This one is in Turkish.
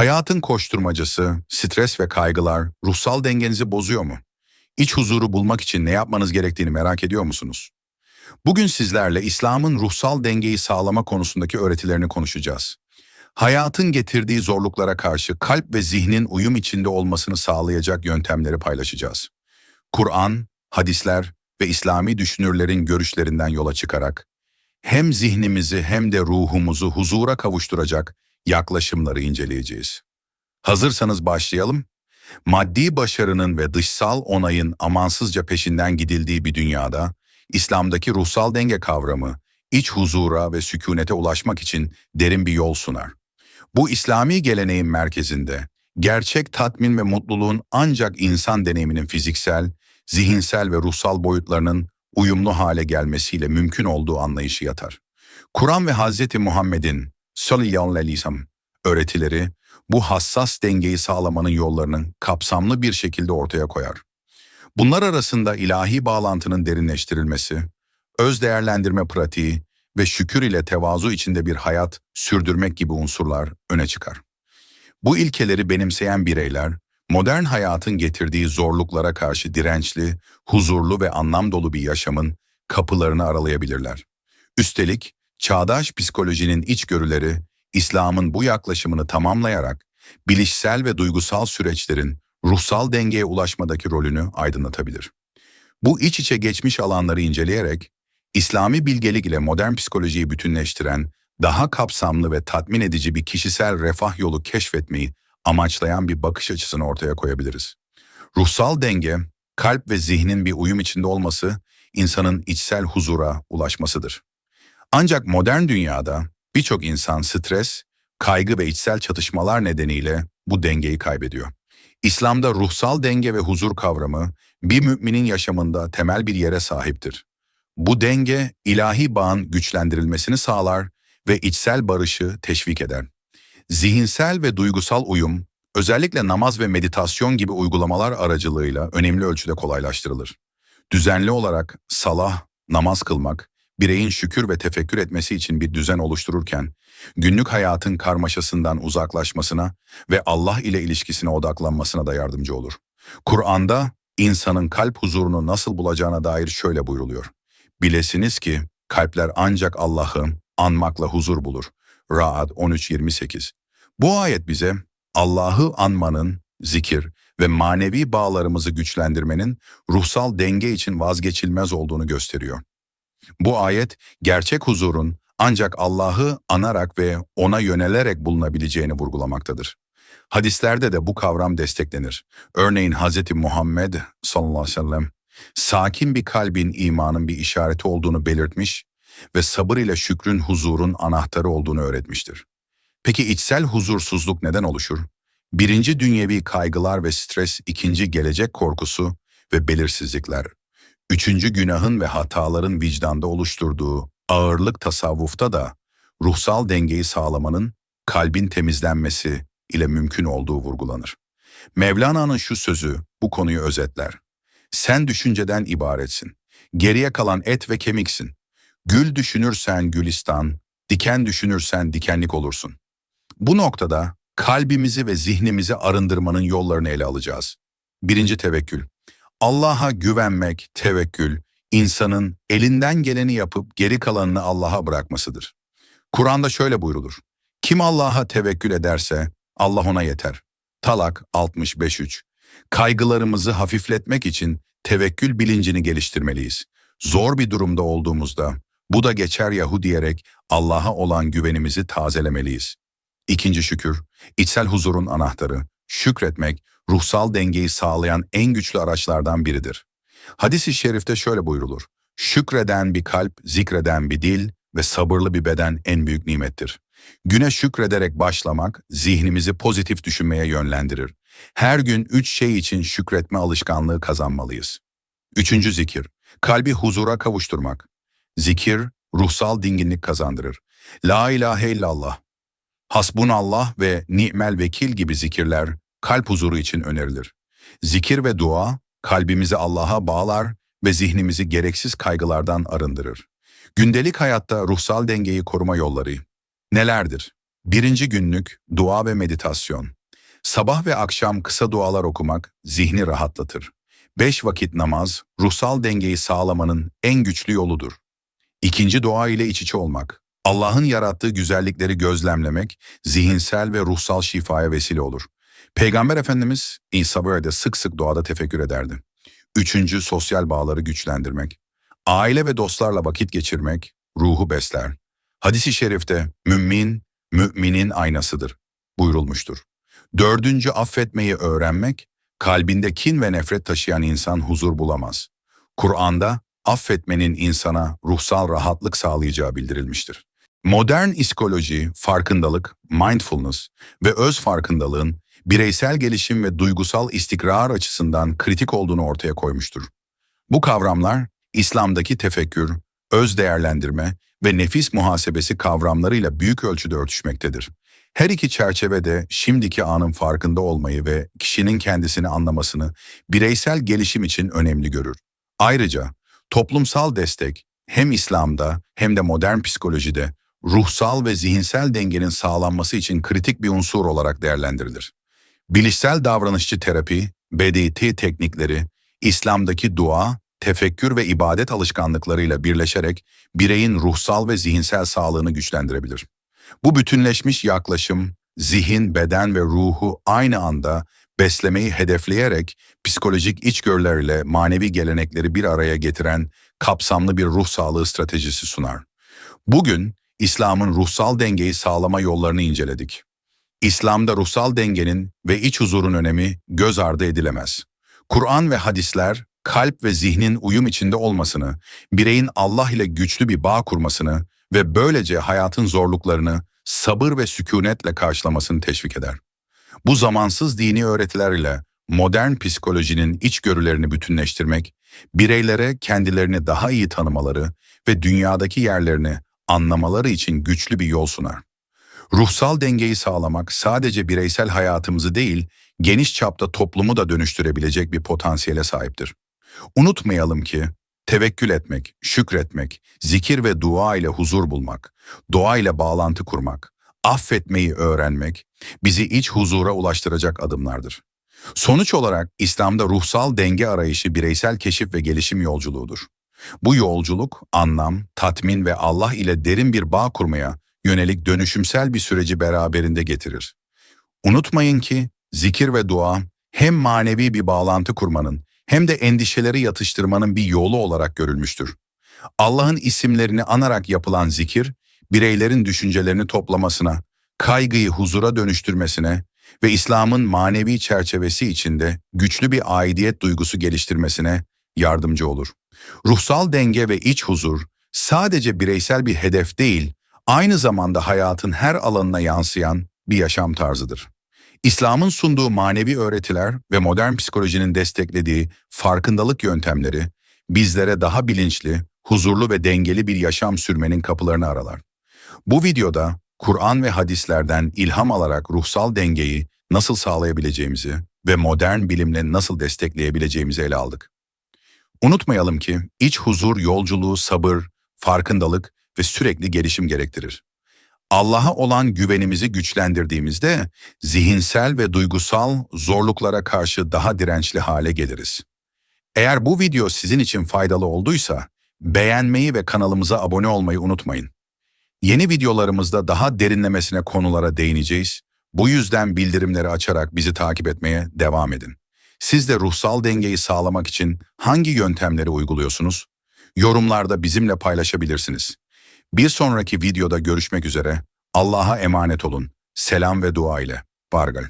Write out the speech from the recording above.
Hayatın koşturmacası, stres ve kaygılar ruhsal dengenizi bozuyor mu? İç huzuru bulmak için ne yapmanız gerektiğini merak ediyor musunuz? Bugün sizlerle İslam'ın ruhsal dengeyi sağlama konusundaki öğretilerini konuşacağız. Hayatın getirdiği zorluklara karşı kalp ve zihnin uyum içinde olmasını sağlayacak yöntemleri paylaşacağız. Kur'an, hadisler ve İslami düşünürlerin görüşlerinden yola çıkarak hem zihnimizi hem de ruhumuzu huzura kavuşturacak yaklaşımları inceleyeceğiz. Hazırsanız başlayalım. Maddi başarının ve dışsal onayın amansızca peşinden gidildiği bir dünyada, İslam'daki ruhsal denge kavramı, iç huzura ve sükunete ulaşmak için derin bir yol sunar. Bu İslami geleneğin merkezinde, gerçek tatmin ve mutluluğun ancak insan deneyiminin fiziksel, zihinsel ve ruhsal boyutlarının uyumlu hale gelmesiyle mümkün olduğu anlayışı yatar. Kur'an ve Hz. Muhammed'in ve sellem öğretileri bu hassas dengeyi sağlamanın yollarını kapsamlı bir şekilde ortaya koyar. Bunlar arasında ilahi bağlantının derinleştirilmesi, öz değerlendirme pratiği ve şükür ile tevazu içinde bir hayat sürdürmek gibi unsurlar öne çıkar. Bu ilkeleri benimseyen bireyler, modern hayatın getirdiği zorluklara karşı dirençli, huzurlu ve anlam dolu bir yaşamın kapılarını aralayabilirler. Üstelik, çağdaş psikolojinin içgörüleri, İslam'ın bu yaklaşımını tamamlayarak, bilişsel ve duygusal süreçlerin ruhsal dengeye ulaşmadaki rolünü aydınlatabilir. Bu iç içe geçmiş alanları inceleyerek, İslami bilgelik ile modern psikolojiyi bütünleştiren, daha kapsamlı ve tatmin edici bir kişisel refah yolu keşfetmeyi amaçlayan bir bakış açısını ortaya koyabiliriz. Ruhsal denge, kalp ve zihnin bir uyum içinde olması, insanın içsel huzura ulaşmasıdır. Ancak modern dünyada birçok insan stres, kaygı ve içsel çatışmalar nedeniyle bu dengeyi kaybediyor. İslam'da ruhsal denge ve huzur kavramı bir müminin yaşamında temel bir yere sahiptir. Bu denge ilahi bağın güçlendirilmesini sağlar ve içsel barışı teşvik eder. Zihinsel ve duygusal uyum, özellikle namaz ve meditasyon gibi uygulamalar aracılığıyla önemli ölçüde kolaylaştırılır. Düzenli olarak salah, namaz kılmak, bireyin şükür ve tefekkür etmesi için bir düzen oluştururken, günlük hayatın karmaşasından uzaklaşmasına ve Allah ile ilişkisine odaklanmasına da yardımcı olur. Kur'an'da insanın kalp huzurunu nasıl bulacağına dair şöyle buyruluyor. Bilesiniz ki kalpler ancak Allah'ı anmakla huzur bulur. Ra'd 13.28 Bu ayet bize Allah'ı anmanın, zikir ve manevi bağlarımızı güçlendirmenin ruhsal denge için vazgeçilmez olduğunu gösteriyor. Bu ayet gerçek huzurun ancak Allah'ı anarak ve ona yönelerek bulunabileceğini vurgulamaktadır. Hadislerde de bu kavram desteklenir. Örneğin Hz. Muhammed sallallahu aleyhi ve sellem sakin bir kalbin imanın bir işareti olduğunu belirtmiş ve sabır ile şükrün huzurun anahtarı olduğunu öğretmiştir. Peki içsel huzursuzluk neden oluşur? Birinci dünyevi kaygılar ve stres, ikinci gelecek korkusu ve belirsizlikler. Üçüncü günahın ve hataların vicdanda oluşturduğu ağırlık tasavvufta da ruhsal dengeyi sağlamanın kalbin temizlenmesi ile mümkün olduğu vurgulanır. Mevlana'nın şu sözü bu konuyu özetler. Sen düşünceden ibaretsin. Geriye kalan et ve kemiksin. Gül düşünürsen gülistan, diken düşünürsen dikenlik olursun. Bu noktada kalbimizi ve zihnimizi arındırmanın yollarını ele alacağız. Birinci tevekkül. Allah'a güvenmek, tevekkül, insanın elinden geleni yapıp geri kalanını Allah'a bırakmasıdır. Kur'an'da şöyle buyrulur. Kim Allah'a tevekkül ederse Allah ona yeter. Talak 65.3 Kaygılarımızı hafifletmek için tevekkül bilincini geliştirmeliyiz. Zor bir durumda olduğumuzda bu da geçer yahu diyerek Allah'a olan güvenimizi tazelemeliyiz. İkinci şükür, içsel huzurun anahtarı, şükretmek, ruhsal dengeyi sağlayan en güçlü araçlardan biridir. Hadis-i şerifte şöyle buyrulur. Şükreden bir kalp, zikreden bir dil ve sabırlı bir beden en büyük nimettir. Güne şükrederek başlamak, zihnimizi pozitif düşünmeye yönlendirir. Her gün üç şey için şükretme alışkanlığı kazanmalıyız. Üçüncü zikir, kalbi huzura kavuşturmak. Zikir, ruhsal dinginlik kazandırır. La ilahe illallah, hasbunallah ve ni'mel vekil gibi zikirler kalp huzuru için önerilir. Zikir ve dua, kalbimizi Allah'a bağlar ve zihnimizi gereksiz kaygılardan arındırır. Gündelik hayatta ruhsal dengeyi koruma yolları nelerdir? Birinci günlük dua ve meditasyon. Sabah ve akşam kısa dualar okumak zihni rahatlatır. Beş vakit namaz, ruhsal dengeyi sağlamanın en güçlü yoludur. İkinci dua ile iç içe olmak. Allah'ın yarattığı güzellikleri gözlemlemek, zihinsel ve ruhsal şifaya vesile olur. Peygamber Efendimiz İsa böyle sık sık doğada tefekkür ederdi. Üçüncü, sosyal bağları güçlendirmek. Aile ve dostlarla vakit geçirmek, ruhu besler. Hadis-i şerifte mümin, müminin aynasıdır buyurulmuştur. Dördüncü, affetmeyi öğrenmek, kalbinde kin ve nefret taşıyan insan huzur bulamaz. Kur'an'da affetmenin insana ruhsal rahatlık sağlayacağı bildirilmiştir. Modern psikoloji, farkındalık, mindfulness ve öz farkındalığın bireysel gelişim ve duygusal istikrar açısından kritik olduğunu ortaya koymuştur. Bu kavramlar İslam'daki tefekkür, öz değerlendirme ve nefis muhasebesi kavramlarıyla büyük ölçüde örtüşmektedir. Her iki çerçevede şimdiki anın farkında olmayı ve kişinin kendisini anlamasını bireysel gelişim için önemli görür. Ayrıca toplumsal destek hem İslam'da hem de modern psikolojide ruhsal ve zihinsel dengenin sağlanması için kritik bir unsur olarak değerlendirilir. Bilişsel davranışçı terapi, BDT teknikleri, İslam'daki dua, tefekkür ve ibadet alışkanlıklarıyla birleşerek bireyin ruhsal ve zihinsel sağlığını güçlendirebilir. Bu bütünleşmiş yaklaşım, zihin, beden ve ruhu aynı anda beslemeyi hedefleyerek psikolojik içgörülerle manevi gelenekleri bir araya getiren kapsamlı bir ruh sağlığı stratejisi sunar. Bugün İslam'ın ruhsal dengeyi sağlama yollarını inceledik. İslam'da ruhsal dengenin ve iç huzurun önemi göz ardı edilemez. Kur'an ve hadisler kalp ve zihnin uyum içinde olmasını, bireyin Allah ile güçlü bir bağ kurmasını ve böylece hayatın zorluklarını sabır ve sükunetle karşılamasını teşvik eder. Bu zamansız dini öğretiler ile modern psikolojinin içgörülerini bütünleştirmek, bireylere kendilerini daha iyi tanımaları ve dünyadaki yerlerini anlamaları için güçlü bir yol sunar. Ruhsal dengeyi sağlamak sadece bireysel hayatımızı değil, geniş çapta toplumu da dönüştürebilecek bir potansiyele sahiptir. Unutmayalım ki tevekkül etmek, şükretmek, zikir ve dua ile huzur bulmak, doğa ile bağlantı kurmak, affetmeyi öğrenmek bizi iç huzura ulaştıracak adımlardır. Sonuç olarak İslam'da ruhsal denge arayışı bireysel keşif ve gelişim yolculuğudur. Bu yolculuk anlam, tatmin ve Allah ile derin bir bağ kurmaya yönelik dönüşümsel bir süreci beraberinde getirir. Unutmayın ki zikir ve dua hem manevi bir bağlantı kurmanın hem de endişeleri yatıştırmanın bir yolu olarak görülmüştür. Allah'ın isimlerini anarak yapılan zikir, bireylerin düşüncelerini toplamasına, kaygıyı huzura dönüştürmesine ve İslam'ın manevi çerçevesi içinde güçlü bir aidiyet duygusu geliştirmesine yardımcı olur. Ruhsal denge ve iç huzur sadece bireysel bir hedef değil, aynı zamanda hayatın her alanına yansıyan bir yaşam tarzıdır. İslam'ın sunduğu manevi öğretiler ve modern psikolojinin desteklediği farkındalık yöntemleri bizlere daha bilinçli, huzurlu ve dengeli bir yaşam sürmenin kapılarını aralar. Bu videoda Kur'an ve hadislerden ilham alarak ruhsal dengeyi nasıl sağlayabileceğimizi ve modern bilimle nasıl destekleyebileceğimizi ele aldık. Unutmayalım ki iç huzur yolculuğu sabır, farkındalık ve sürekli gelişim gerektirir. Allah'a olan güvenimizi güçlendirdiğimizde zihinsel ve duygusal zorluklara karşı daha dirençli hale geliriz. Eğer bu video sizin için faydalı olduysa beğenmeyi ve kanalımıza abone olmayı unutmayın. Yeni videolarımızda daha derinlemesine konulara değineceğiz. Bu yüzden bildirimleri açarak bizi takip etmeye devam edin. Siz de ruhsal dengeyi sağlamak için hangi yöntemleri uyguluyorsunuz? Yorumlarda bizimle paylaşabilirsiniz. Bir sonraki videoda görüşmek üzere. Allah'a emanet olun. Selam ve dua ile. Bargal.